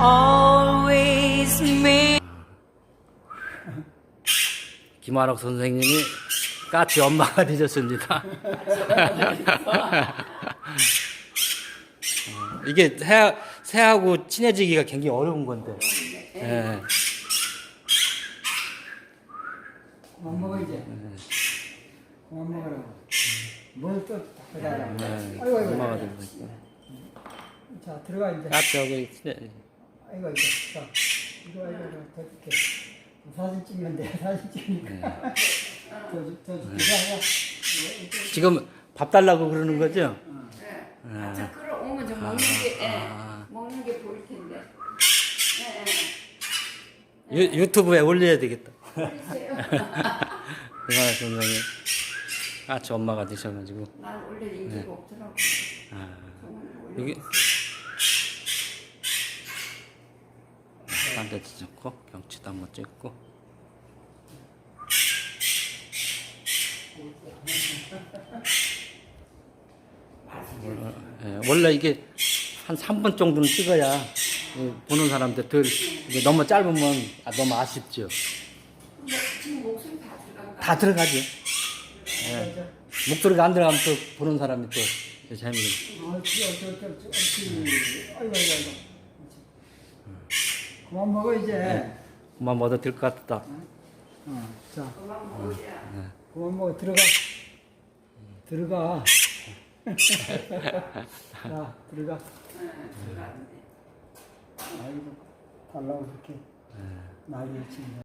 always me. 김아옥 선생님이 까치 엄마가 되셨습니다. 이게 새, 새하고 친해지기가 굉장히 어려운 건데. 예. 못 먹어 이제. 네. 못 먹으라고. 뭘또 그래. 아이고 아이고. 엄마가 자 들어가 이제. 까치하고 친해. 아이고. 자 이거 이거 이거 더 줄게. 사진 찍으면 돼. 사진 찍으니까. 더더 들어가. 지금 밥 달라고 그러는 거죠? 예. 아, 저 끌어오면 좀 먹는 게, 예. 아. 먹는 게 보일 텐데. 예, 유, 유튜브에 올려야 되겠다. 예. 그러세요. 김한옥 선생님 까치 엄마가 되셔가지고. 난 원래 인기가 없더라고. 아, 저는 원래 여기 딴데도 찍고 경치도 한번 찍고 원래, 예, 원래 이게 한 3분 정도는 찍어야 이 보는 사람들 덜 이게 너무 짧으면 아, 너무 아쉽죠. 다 들어가죠. 예. 목소리가 안 들어가면 또 보는 사람이 또 재미있는. 아, 저저저저 옳지. 아이고 아이고 아이고. 그만 먹어 이제. 그만 먹어도 될 것 같다. 어, 자 그만 먹어야. 그만 먹어 들어가. 들어가. 자 들어가. 아이고 달라고 그렇게 난리 치네.